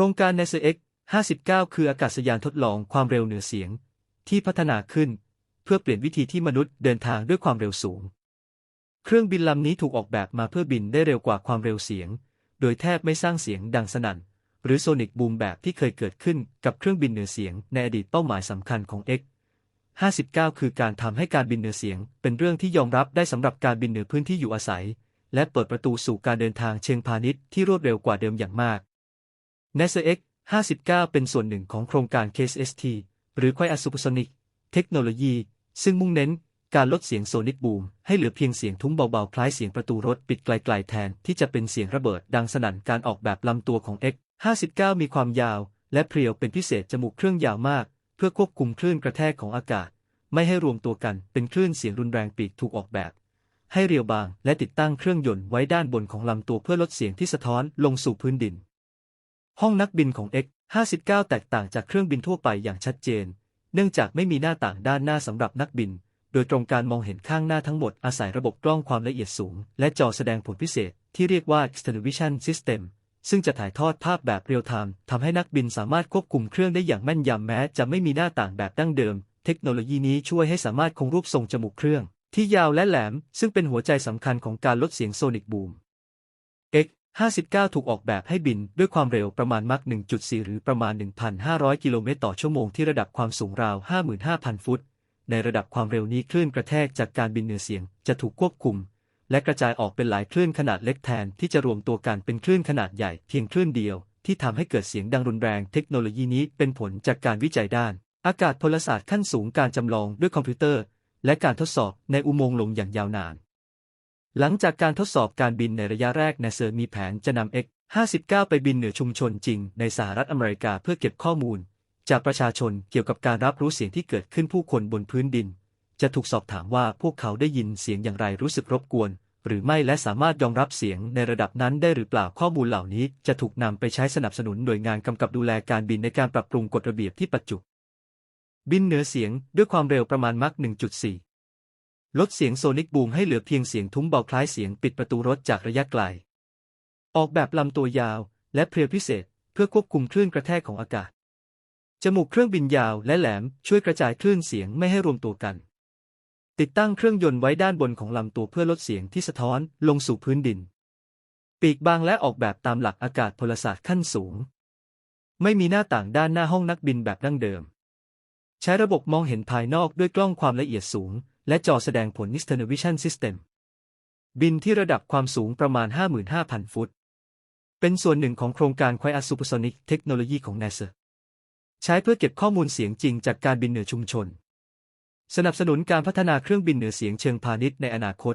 ครงการ n a s a X 59 คืออากาศยานทดลองความเร็วเหนือเสียง ที่พัฒนาขึ้น เพื่อเปลี่ยนวิธีที่มนุษย์เดินทางด้วยความเร็วสูง เครื่องบินลำนี้ถูกออกแบบมาเพื่อบินได้เร็วกว่าความเร็วเสียง โดยแทบไม่สร้างเสียงดังสนั่น หรือโซนิกบูมแบบที่เคยเกิดขึ้นกับเครื่องบินเหนือเสียง ในอดีตเป้าหมายสำคัญของ X 59 คือการทำให้การบินเหนือเสียง เป็นเรื่องที่ยอมรับได้สำหรับการบินเหนือพื้นที่อยู่อาศัย และเปิดประตูสู่การเดินทางเชิงพาณิชย์ที่รวดเร็วกว่าเดิมอย่างมาก NASA X 59 เป็นส่วนหนึ่งของโครงการ KSST หรือ Quiet Supersonic Technology ซึ่งมุ่งเน้นการลดเสียงโซนิกบูม ให้เหลือเพียงเสียงทุ้มเบาๆ คล้ายเสียงประตูรถปิดไกลๆแทน ที่จะเป็นเสียงระเบิดดังสนั่นการออกแบบลำตัวของ X 59 มีความยาว และเพรียวเป็นพิเศษจมูกเครื่องยาวมาก เพื่อควบคุมคลื่นกระแทกของอากาศ ไม่ให้รวมตัวกันเป็นคลื่นเสียงรุนแรงปีกถูกออกแบบ ให้เรียวบาง และติดตั้งเครื่องยนต์ไว้ด้านบนของลำตัวเพื่อลดเสียงที่สะท้อนลงสู่พื้นดิน ห้องนักบินของ X 59 แตกต่างจากเครื่องบินทั่วไปอย่างชัดเจน เนื่องจากไม่มีหน้าต่างด้านหน้าสำหรับนักบิน โดยตรงการมองเห็นข้างหน้าทั้งหมดอาศัยระบบกล้องความละเอียดสูง และจอแสดงผลพิเศษที่เรียกว่า External Vision System ซึ่งจะถ่ายทอดภาพแบบเรียลไทม์ทำให้นักบินสามารถควบคุมเครื่องได้อย่างแม่นยำแม้ จะไม่มีหน้าต่างแบบดั้งเดิม เทคโนโลยีนี้ช่วยให้สามารถคงรูปทรงจมูกเครื่อง ที่ยาวและแหลม ซึ่งเป็นหัวใจสำคัญของการลดเสียงโซนิกบูม 59 ถูกออกแบบให้บินด้วยความเร็วประมาณมัก1.4 หรือประมาณ 1,500 กิโลเมตรต่อชั่วโมงที่ระดับความสูงราว 55,000 ฟุต ในระดับความเร็วนี้คลื่นกระแทกจากการบินเหนือเสียงจะถูกควบคุม และกระจายออกเป็นหลายคลื่นขนาดเล็กแทนที่จะรวมตัวกันเป็นคลื่นขนาดใหญ่เพียงคลื่นเดียว ที่ทำให้เกิดเสียงดังรุนแรงเทคโนโลยีนี้เป็นผลจากการวิจัยด้าน อากาศพลศาสตร์ขั้นสูงการจำลองด้วยคอมพิวเตอร์ และการทดสอบในอุโมงค์ลมอย่างยาวนาน หลังจากการทดสอบการบินในระยะแรกนาเซอร์มีแผนจะนำ X 59 ไปบินเหนือชุมชนจริงในสหรัฐอเมริกาเพื่อเก็บข้อมูล จากประชาชนเกี่ยวกับการรับรู้เสียงที่เกิดขึ้นผู้คนบนพื้นดิน จะถูกสอบถามว่าพวกเขาได้ยินเสียงอย่างไรรู้สึกรบกวน หรือไม่และสามารถยอมรับเสียงในระดับนั้นได้หรือเปล่าข้อมูลเหล่านี้ จะถูกนำไปใช้สนับสนุนหน่วยงานกำกับดูแลการบินในการปรับปรุงกฎระเบียบที่ปัจจุบินเหนือเสียงด้วยความเร็วประมาณมัก1.4 ลดเสียงโซนิกบูมให้เหลือเพียงเสียงทุ้มเบาคล้ายเสียงปิดประตูรถจากระยะไกล ออกแบบลำตัวยาว และเพรียวพิเศษ เพื่อควบคุมคลื่นกระแทกของอากาศ จมูกเครื่องบินยาวและแหลมช่วยกระจายคลื่นเสียงไม่ให้รวมตัวกัน ติดตั้งเครื่องยนต์ไว้ด้านบนของลำตัวเพื่อลดเสียงที่สะท้อนลงสู่พื้นดิน ปีกบางและออกแบบตามหลักอากาศพลศาสตร์ขั้นสูง ไม่มีหน้าต่างด้านหน้าห้องนักบินแบบดั้งเดิม ใช้ระบบมองเห็นภายนอกด้วยกล้องความละเอียดสูง และจอแสดงผล Nistern Vision System บินที่ระดับความสูงประมาณ 55,000 ฟุต เป็นส่วนหนึ่งของโครงการ Quiet Supersonic Technology ของ NASA ใช้เพื่อเก็บข้อมูลเสียงจริงจากการบินเหนือชุมชน สนับสนุนการพัฒนาเครื่องบินเหนือเสียงเชิงพาณิชย์ในอนาคต